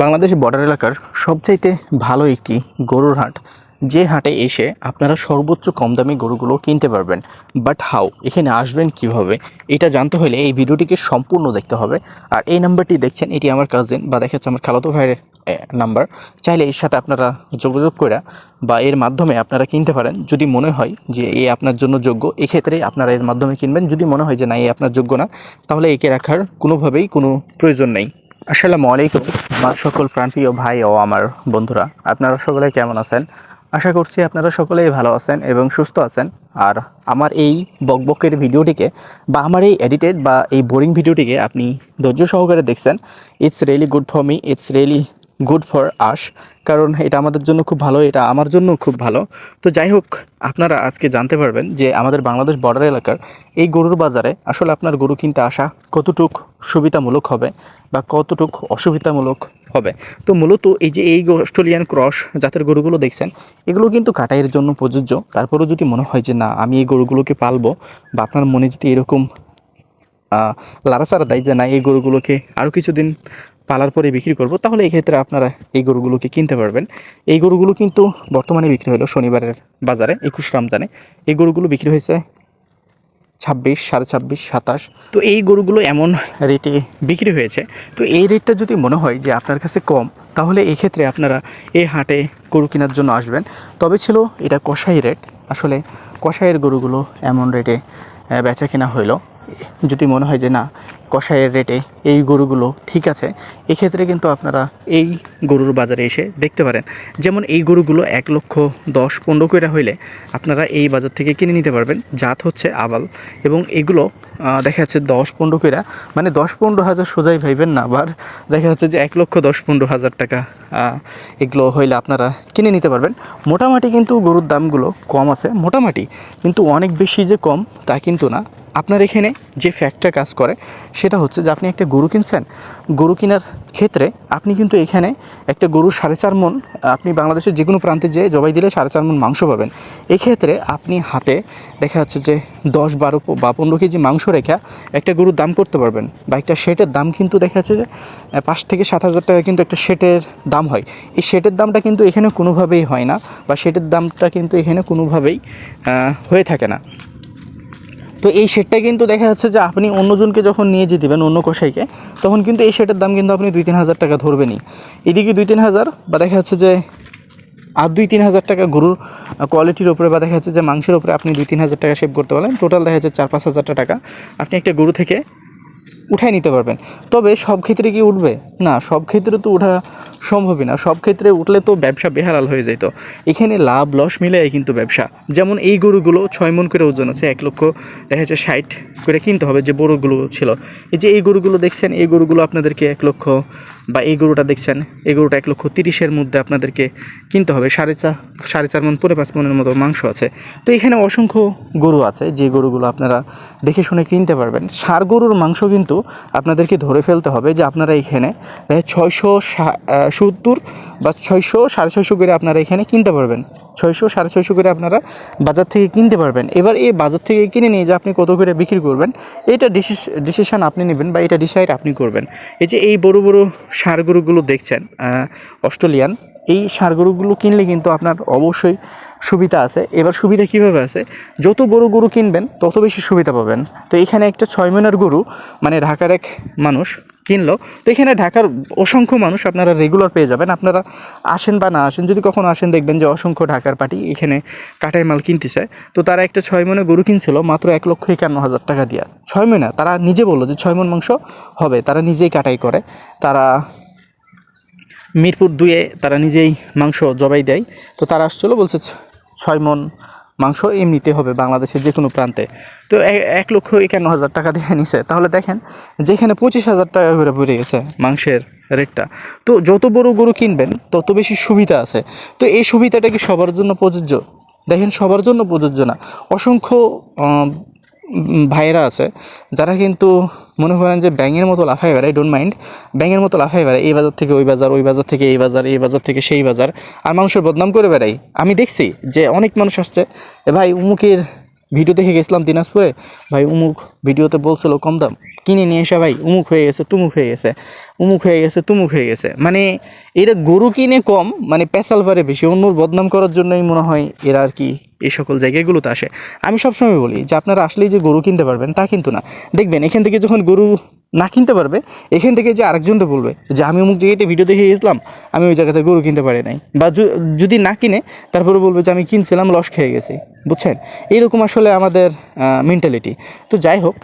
Bangladesh border এলাকার সবচাইতে ভালো একটি গরুর হাট, যে হাটে এসে আপনারা সর্বোচ্চ কম দামি গরুগুলো কিনতে পারবেন। বাট হাউ এখানে আসবেন কীভাবে? এটা জানতে হলে এই ভিডিওটিকে সম্পূর্ণ দেখতে হবে। আর এই নাম্বারটি দেখছেন, এটি আমার কাজিন বা দেখা যাচ্ছে আমার খালাতো ভাইয়ের নাম্বার। চাইলে এর সাথে আপনারা যোগাযোগ করে বা এর মাধ্যমে আপনারা কিনতে পারেন। যদি মনে হয় যে এ আপনার জন্য যোগ্য, এক্ষেত্রে আপনারা এর মাধ্যমে কিনবেন। যদি মনে হয় যে না, এ আপনার যোগ্য না, তাহলে একে রাখার কোনোভাবেই কোনো প্রয়োজন নেই। আসসালামু আলাইকুম আমার সকল প্রাণপ্রিয় ভাই ও আমার বন্ধুরা। আপনারা সকলে কেমন আছেন? আশা করছি আপনারা সকলেই ভালো আছেন এবং সুস্থ আছেন। আর আমার এই বকবকের ভিডিওটিকে বা আমার এই এডিটেড বা এই বোরিং ভিডিওটিকে আপনি ধৈর্য সহকারে দেখছেন। It's really good for me it's really good for us কারণ এটা আমাদের জন্য খুব ভালো, এটা আমার জন্য খুব ভালো। তো যাই হোক, আপনারা আজকে জানতে পারবেন যে আমাদের বাংলাদেশ বর্ডার এলাকার এই গরুর বাজারে আসলে আপনার গরু কিনতে আসা কতটুক সুবিধামূলক হবে বা কতটুক অসুবিধামূলক হবে? তো মূলত এই যে এই অস্ট্রেলিয়ান ক্রস জাতের গরুগুলো দেখছেন, এগুলো কিন্তু কাটাইয়ের জন্য প্রযোজ্য। তারপরেও যদি মনে হয় যে না, আমি এই গরুগুলোকে পালবো বা আপনার মনে যদি এরকম লাড়াচাড়া দেয় যে না, এই গরুগুলোকে আরও কিছুদিন পালার পরে বিক্রি করব, তাহলে এই ক্ষেত্রে আপনারা এই গরুগুলোকে কিনতে পারবেন। এই গরুগুলো কিন্তু বর্তমানে বিক্রি হলো শনিবারের বাজারে, একুশ রমজানে। এই গরুগুলো বিক্রি হয়েছে ছাব্বিশ, সাড়ে ছাব্বিশ, সাতাশ। তো এই গরুগুলো এমন রেটে বিক্রি হয়েছে। তো এই রেটটা যদি মনে হয় যে আপনার কাছে কম, তাহলে এই ক্ষেত্রে আপনারা এই হাটে গরু কেনার জন্য আসবেন। তবে ছিল এটা কষাই রেট। আসলে কষাইয়ের গরুগুলো এমন রেটে বেচা কেনা হইল যদি মনে হয় যে না কষাইয়ের রেটে এই গরুগুলো ঠিক আছে, এক্ষেত্রে কিন্তু আপনারা এই গরুর বাজারে এসে দেখতে পারেন। যেমন এই গরুগুলো এক লক্ষ দশ পনেরো করে হইলে আপনারা এই বাজার থেকে কিনে নিতে পারবেন, জাত হচ্ছে আবাল। এবং এগুলো দেখা যাচ্ছে দশ পনেরো করে মানে দশ পনেরো হাজার সোজাই ভাইবেন না, আবার দেখা যাচ্ছে যে এক লক্ষ দশ পনেরো হাজার টাকা এগুলো হইলে আপনারা কিনে নিতে পারবেন। মোটামুটি কিন্তু গরুর দামগুলো কম আছে, মোটামুটি। কিন্তু অনেক বেশি যে কম তা কিন্তু না। আপনার এখানে যে ফ্যাক্টর কাজ করে, সেটা হচ্ছে যে আপনি একটা গরু কিনছেন, গরু কেনার ক্ষেত্রে আপনি কিন্তু এখানে একটা গরু সাড়ে চার মন, আপনি বাংলাদেশের যে কোনো প্রান্তে যেয়ে জবাই দিলে সাড়ে চার মন মাংস পাবেন। এক্ষেত্রে আপনি হাতে দেখা যাচ্ছে যে দশ, বারো বা পনেরো কেজি মাংস রেখা একটা গরুর দাম করতে পারবেন বা একটা শেটের দাম কিন্তু দেখা যাচ্ছে যে পাঁচ থেকে সাত হাজার টাকা কিন্তু একটা শেটের দাম হয়। এই শেটের দামটা কিন্তু এখানে কোনোভাবেই হয় না বা শেটের দামটা কিন্তু এখানে কোনোভাবেই হয়ে থাকে না। তো এই শেডটা কিন্তু দেখা যাচ্ছে যে আপনি অন্যজনকে যখন নিয়ে যেতে দেবেন, অন্য কষাইকে তখন কিন্তু এই শেডের দাম কিন্তু আপনি দুই তিন হাজার টাকা ধরবেনই। এদিকে দুই তিন হাজার, বা দেখা যাচ্ছে যে আর দুই তিন হাজার টাকা গরুর কোয়ালিটির ওপরে বা দেখা যাচ্ছে যে মাংসের ওপরে আপনি দুই তিন হাজার টাকা সেভ করতে পারেন টোটাল দেখা যাচ্ছে চার পাঁচ হাজার টাকা। আপনি একটা গরু থেকে উঠাই নিতে পারবেন। তবে সব ক্ষেত্রে কি উঠবে? না, সব ক্ষেত্রে তো উঠা সম্ভবই না। সব ক্ষেত্রে উঠলে তো ব্যবসা বেহালাল হয়ে যেত এখানে লাভ, লস মিলে কিন্তু ব্যবসা। যেমন এই গরুগুলো ছয় মন করে ওজন আছে, এক লক্ষ দেখা যাচ্ছে ষাট করে কিনতে হবে যে বড়গুলো ছিল। এই যে এই গরুগুলো দেখছেন, এই গরুগুলো আপনাদেরকে এক লক্ষ বা এই গরুটা দেখছেন, এই গরুটা এক লক্ষ তিরিশের মধ্যে আপনাদেরকে কিনতে হবে। সাড়ে চার সাড়ে চার মন পরে পাঁচ মনের মতো মাংস আছে। তো এখানে অসংখ্য গরু আছে, যে গরুগুলো আপনারা দেখে শুনে কিনতে পারবেন। সার গরুর মাংস কিন্তু আপনাদেরকে ধরে ফেলতে হবে যে আপনারা এখানে ছয়শো সত্তর বা ছয়শো, সাড়ে ছয়শো করে আপনারা এখানে কিনতে পারবেন। ছয়শো, সাড়ে ছয়শো করে আপনারা বাজার থেকে কিনতে পারবেন। এবার এই বাজার থেকে কিনে নিয়ে যে আপনি কত করে বিক্রি করবেন, এটা ডিসিশন আপনি নেবেন বা এটা ডিসাইড আপনি করবেন। এই যে এই বড় বড় সার গরুগুলো দেখছেন অস্ট্রেলিয়ান, এই সার গরুগুলো কিনলে কিন্তু আপনার অবশ্যই সুবিধা আছে। এবার সুবিধা কীভাবে আছে? যত বড় গরু কিনবেন, তত বেশি সুবিধা পাবেন। তো এখানে একটা ছয় মিনার গরু মানে ঢাকার এক মানুষ কিনলো। তো এখানে ঢাকার অসংখ্য মানুষ আপনারা রেগুলার পেয়ে যাবেন। আপনারা আসেন বা না আসেন, যদি কখনো আসেন দেখবেন যে অসংখ্য ঢাকার পার্টি এখানে কাটাই মাল কিনতেছে। তো তারা একটা ছয় মনে গরু কিনছিল, মাত্র এক লক্ষ একান্ন হাজার টাকা দিয়া। ছয় মনে, তারা নিজে বলল যে ছয় মন মাংস হবে, তারা নিজেই কাটাই করে। তারা মিরপুর দুয়ে তারা নিজেই মাংস জবাই দেয়। তো তারা আসছিল, বলছে ছয় মন মাংস এমনিতে হবে বাংলাদেশের যে কোনো প্রান্তে। তো এক লক্ষ একান্ন হাজার টাকা দিয়ে নিছে। তাহলে দেখেন, যেখানে পঁচিশ হাজার টাকা করে পড়ে গেছে মাংসের রেটটা। তো যত বড় গরু কিনবেন, তত বেশি সুবিধা আছে। তো এই সুবিধাটা কি সবার জন্য প্রযোজ্য? দেখেন, সবার জন্য প্রযোজ্য না। অসংখ্য ভাইয়েরা আছে, যারা কিন্তু মনে করেন যে ব্যাঙের মতো লাফাই বেড়ায় ডোন্ট মাইন্ড ব্যাঙের মতো লাফাই বেড়ায়, এই বাজার থেকে ওই বাজার ওই বাজার থেকে এই বাজার এই বাজার থেকে সেই বাজার। আর মানুষের বদনাম করে বেড়াই আমি দেখছি যে অনেক মানুষ আসছে। "এ ভাই, উমুকের ভিডিও দেখে গেছিলাম দিনাজপুরে। ভাই, উমুক ভিডিওতে বলছিল, কম দাম, কিনে নিয়ে এসে ভাই, উমুক হয়ে গেছে, তুমুক হয়ে গেছে, উমুক হয়ে গেছে, তুমুক হয়ে গেছে। মানে এরা গরু কিনে কম মানে পেশাল পারে বেশি, অন্যর বদনাম করার জন্যই মনে হয় এরা আর কি এই সকল জায়গাগুলোতে আসে। আমি সবসময় বলি যে আপনারা আসলেই যে গরু কিনতে পারবেন তা কিন্তু না। দেখবেন, এখান থেকে যখন গরু না কিনতে পারবে, এখান থেকে যে আরেকজনটা বলবে যে, আমি অমুক জায়গাতে ভিডিও দেখে গেছিলাম, আমি ওই জায়গাতে গরু কিনতে পারি নাই। বা যদি না কিনে, তারপরে বলবে যে, আমি কিনছিলাম লস খেয়ে গেছি। বুঝছেন? এইরকম আসলে আমাদের মেন্টালিটি তো যাই হোক,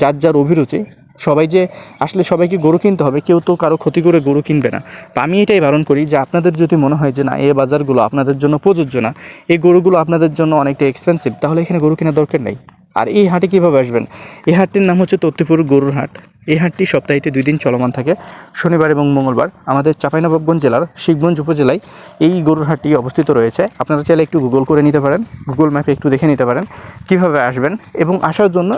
যার যার অভিরুচি সবাই যে আসলে সবাইকে গরু কিনতে হবে, কেউ তো কারও ক্ষতি করে গরু কিনবে না। তো আমি এটাই বারণ করি যে আপনাদের যদি মনে হয় যে না, এই বাজারগুলো আপনাদের জন্য প্রযোজ্য না, এই গরুগুলো আপনাদের জন্য অনেকটা এক্সপেন্সিভ তাহলে এখানে গরু কেনার দরকার নেই। আর এই হাটে কীভাবে আসবেন? এই হাটটির নাম হচ্ছে তত্ত্বপুর গরুর হাট। এই হাটটি সপ্তাহে দুই দিন চলমান থাকে, শনিবার এবং মঙ্গলবার। আমাদের চাঁপাইনবাবগঞ্জ জেলার শিবগঞ্জ উপজেলায় এই গরুর হাটটি অবস্থিত রয়েছে। আপনারা চাইলে একটু গুগল করে নিতে পারেন গুগল ম্যাপে একটু দেখে নিতে পারেন, কীভাবে আসবেন এবং আসার জন্য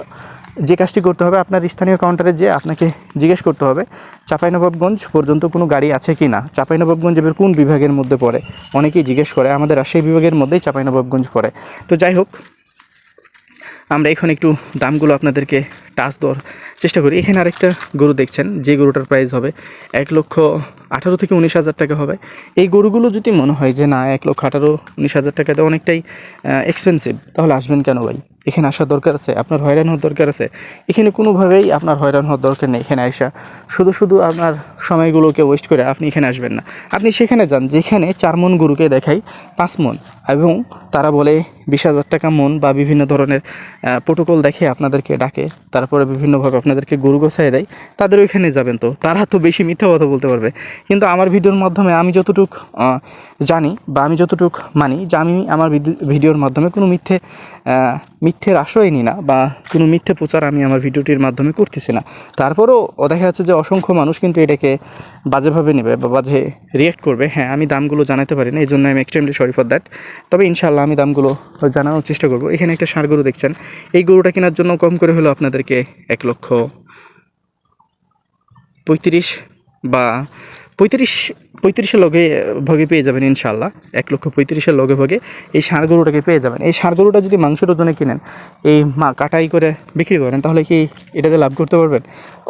যে কাজটি করতে হবে, আপনার স্থানীয় কাউন্টারে যে আপনাকে জিজ্ঞেস করতে হবে, চাঁপাইনবাবগঞ্জ পর্যন্ত কোনো গাড়ি আছে কি না? চাঁপাইনবাবগঞ্জ এবার কোন বিভাগের মধ্যে পড়ে? অনেকেই জিজ্ঞেস করে, আমাদের রাজশাহী বিভাগের মধ্যেই চাঁপাইনবাবগঞ্জ পড়ে। তো যাই হোক, আমরা এখন একটু দামগুলো আপনাদেরকে টাচ দেওয়ার চেষ্টা করি। এখানে আরেকটা গরু দেখছেন, যে গরুটার প্রাইস হবে এক লক্ষ আঠারো থেকে উনিশ হাজার টাকা হবে। এই গরুগুলো যদি মনে হয় যে না, এক লক্ষ আঠারো, উনিশ হাজার টাকাতে অনেকটাই এক্সপেন্সিভ তাহলে আসবেন কেন ভাই? এখানে আসার দরকার আছে, আপনার হয়রান হওয়ার দরকার আছে। এখানে কোনোভাবেই আপনার হয়রান হওয়ার দরকার নেই এখানে আসা শুধু শুধু আপনার সময়গুলোকে ওয়েস্ট করে আপনি এখানে আসবেন না। আপনি সেখানে যান, যেখানে চার মন গুরুকে দেখাই, পাঁচ মন এবং তারা বলে বিশ হাজার টাকা মন বা বিভিন্ন ধরনের প্রোটোকল দেখে আপনাদেরকে ডাকে, তারপরে বিভিন্নভাবে আপনাদেরকে গরু গোছায় দেয়, তাদের ওইখানে যাবেন তো। তারা তো বেশি মিথ্যা কথা বলতে পারবে। কিন্তু আমার ভিডিওর মাধ্যমে আমি যতটুক জানি বা আমি যতটুক মানি যে আমি আমার ভিডিওর মাধ্যমে কোনো মিথ্যে মিথ্যের আশ্রয় নিই না বা কোনো মিথ্যে প্রচার আমি আমার ভিডিওটির মাধ্যমে করতেছি না। তারপরেও দেখা যাচ্ছে যে অসংখ্য মানুষ কিন্তু এটাকে বাজেভাবে নেবে বা বাজে রিয়েক্ট করবে। হ্যাঁ আমি দামগুলো জানাতে পারি না এই জন্য আমি এক্সট্রিমলি সরি ফর দ্যাট তবে ইনশাল্লাহ আমি দামগুলো জানানোর চেষ্টা করব। এখানে একটা ষাঁড় গরু দেখছেন। এই গরুটা কেনার জন্য কম করে হলো আপনাদেরকে এক লক্ষ পঁয়ত্রিশ বা পঁয়ত্রিশ, পঁয়ত্রিশের লগে ভগে পেয়ে যাবেন ইনশাল্লাহ এক লক্ষ পঁয়ত্রিশের লগে ভগে এই ষাঁড় গরুটাকে পেয়ে যাবেন। এই ষাঁড় গরুটা যদি মাংসের ওজনে কিনেন, এই মা কাটাই করে বিক্রি করেন, তাহলে কি এটাতে লাভ করতে পারবেন?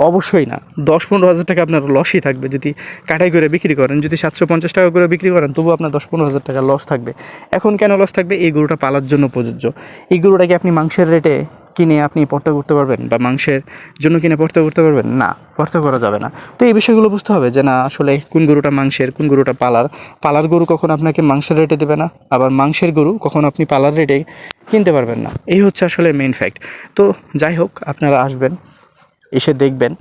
অবশ্যই না। দশ পনেরো হাজার টাকা আপনার লসই থাকবে যদি কাটাই করে বিক্রি করেন, যদি সাতশো পঞ্চাশ টাকা করে বিক্রি করেন তবু আপনার দশ পনেরো হাজার টাকা লস থাকবে। এখন কেন লস থাকবে? এই গরুটা পালার জন্য প্রযোজ্য। এই গরুটাকে আপনি মাংসের রেটে কিনে আপনি পর্তা করতে পারবেন বা মাংসের জন্য কিনে পর্তা করতে পারবেন? না পর্তা করা যাবে না। তো এই বিষয়গুলো বুঝতে হবে যে না, আসলে কোন গরুটা মাংসের, কোন গরুটা পালার। পালার গরু কখন আপনাকে মাংসের রেটে দেবে না, আবার মাংসের গরু কখন আপনি পালার রেটে কিনতে পারবেন না। এই হচ্ছে আসলে মেইন ফ্যাক্ট তো যাই হোক, আপনারা আসবেন। এসে দেখবেন,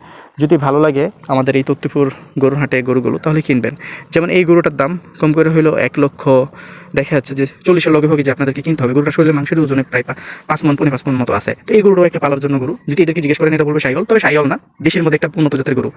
যদি ভালো লাগে আমাদের এই তত্ত্বপুর গরুহাটে গরুগুলো, তাহলে কিনবেন। যেমন এই গরুটার দাম কম করে হলো এক লক্ষ, দেখা যাচ্ছে যে চল্লিশের লগে ভোগে যে আপনাদেরকে কিনতে হবে, গরুটা শরীরের মাংসের ওজনে প্রায় পাঁচ মন পনেরো পাঁচ মন মতো আছে। তো এই গরুটাও একটা পালার জন্য গরু। যদি এদেরকে জিজ্ঞেস করেন, এটা বলবে সাইল তবে সাইল না, দেশের মধ্যে একটা উন্নত জাতের গরু।